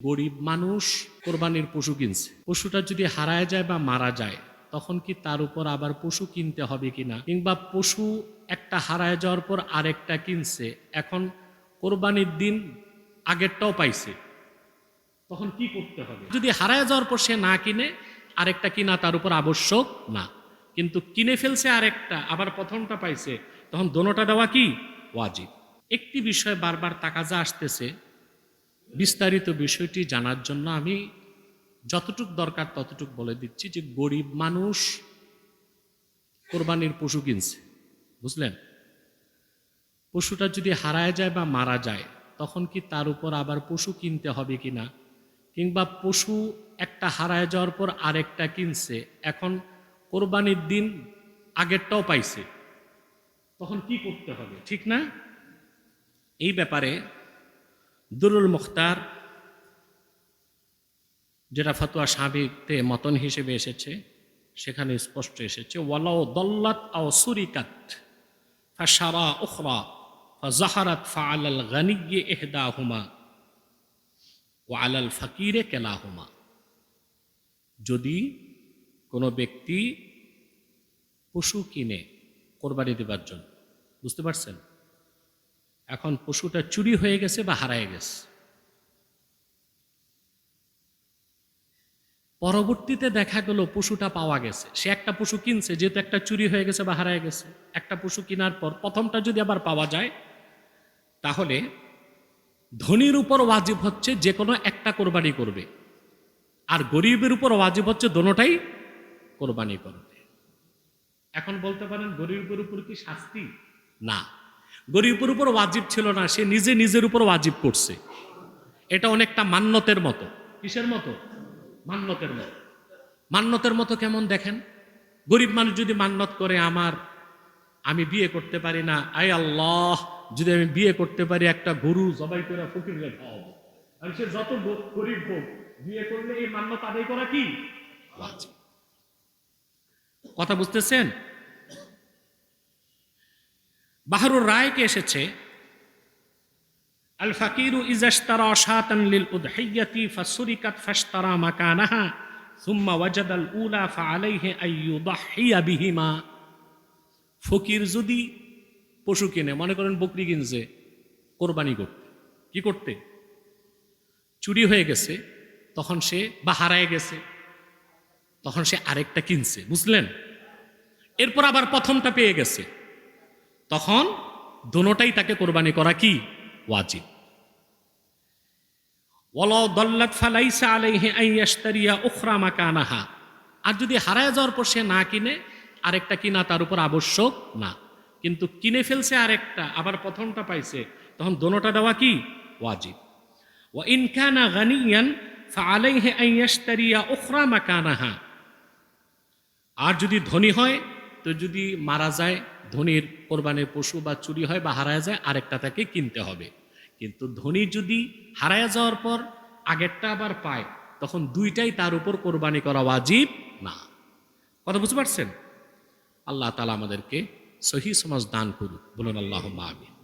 গরিব মানুষ কোরবানির পশু কিনছে। পশুটা যদি হারায় যায় বা মারা যায়, তখন কি তার উপর আবার পশু কিনতে হবে কিনা? কিংবা পশু একটা হারায় যাওয়ার পর আরেকটা কিনছে, এখন কোরবানির দিন আগেরটাও পাইছে, তখন কি করতে হবে? যদি হারায় যাওয়ার পর সে না কিনে, আরেকটা কিনা তার উপর আবশ্যক না। কিন্তু কিনে ফেলছে আরেকটা, আবার প্রথমটা পাইছে, তখন দোনোটা দেওয়া কি? ওয়াজিব। একটি বিষয় বারবার তাকাজা আসতেছে বিস্তারিত বিষয়টি জানার জন্য আমি যতটুক দরকার ততটুক বলে দিচ্ছি যে গরিব মানুষ কোরবানির পশু কিনছে, বুঝলেন? পশুটা যদি হারায় যায় বা মারা যায়, তখন কি তার উপর আবার পশু কিনতে হবে কিনা কিংবা পশু একটা হারায় যাওয়ার পর আরেকটা কিনছে, এখন কোরবানির দিন আগেরটাও পাইছে, তখন কি করতে হবে, ঠিক না? এই ব্যাপারে দুরুল মুখতার, যেটা ফতোয়া সাবিতে মতন হিসেবে এসেছে, সেখানে স্পষ্ট এসেছে ওয়ালাও দল্লাত আও সুরিকাত ফাসারা উখরা ফা জাহারাত ফাজাহারাত ফাআলাল গানিয়ে এহদাহুমা ও আলাল ফাকিরে কেলাহুমা। যদি কোনো ব্যক্তি পশু কিনে কোরবানি দেবার জন্য, বুঝতে পারছেন? এখন পশুটা চুরি হয়ে গেছে বা হারায় গেছে। পরবর্তীতে দেখা গেল পশুটা পাওয়া গেছে। সে একটা পশু কিনছে, যেহেতু একটা চুরি হয়ে গেছে বা হারায় গেছে। একটা পশু কেনার পর প্রথমটা যদি আবার পাওয়া যায়, তাহলে ধনীর উপর ওয়াজিব হচ্ছে যে কোনো একটা কোরবানি করবে। আর গরিবের উপর ওয়াজিব হচ্ছে দোনোটাই কোরবানি করবে। এখন বলতে পারেন গরিবের উপর কি শাস্তি? না। গরিবের উপর ওয়াজিব ছিল না, সে নিজে নিজের উপর ওয়াজিব করছে। এটা অনেকটা মান্যতের মতো। কিসের মতো? মান্যতের মতো। মান্যতের মতো কেমন দেখেন? গরিব মানুষ যদি মান্যত করে, আমার, আমি বিয়ে করতে পারি না। আয় আল্লাহ, যদি আমি বিয়ে করতে পারি, একটা গরু জবাই করে ফকিরকে খাওয়াবো। আর সে যত গরিব হোক, বিয়ে করলে এই মান্যত আদায় করা কি? কথা বুঝতেছেন? বাহারুর রায়কে এসেছে আল ফাকিরু ইজাশতারা শাতান লিল উদহিয়াতি ফাসুরিকাত ফাশতারা মাকানাহা, সুম্মা ওয়াজাদাল উলা ফাআলাইহি আইয়ুদাহিয়া বিহিমা। ফকির যদি পশু কিনে, মনে করেন বকরি কিনছে, কোরবানি করতে। কি করতে? চুরি হয়ে গেছে, তখন সে বা হারায় গেছে, তখন সে আরেকটা কিনছে, বুঝলেন? এরপর আবার প্রথমটা পেয়ে গেছে। তখন দোনোটাই তাকে কোরবানি করা কি? ওয়াজিব। আর যদি হারায় যাওয়ার পর সে না কিনে, আরেকটা কিনা তার উপর আবশ্যক না। কিন্তু কিনে ফেলছে আরেকটা, আবার প্রথমটা পাইছে, তখন দোনোটা দেওয়া কি? ওয়াজিব। ওয়া ইন কানা গানিয়ান ফাআলাইহি আন ইয়াশতারিয়া উখরা মাকানাহা। আর যদি ধনী হয় তো যদি মারা যায়, ধনির কোরবানের পশু বা চুরি হয় বা হারায় যায়, আরেকটা তাকে কিনতে হবে। কিন্তু ধনী যদি হারায় যাওয়ার পর আগেরটা আবার পায়, তখন দুইটাই তার উপর কোরবানি করা ওয়াজিব না। কথা বুঝতে পারছেন? আল্লাহ তালা আমাদেরকে সহি সমাজ দান করুক। বলুন আল্লাহ আমিন।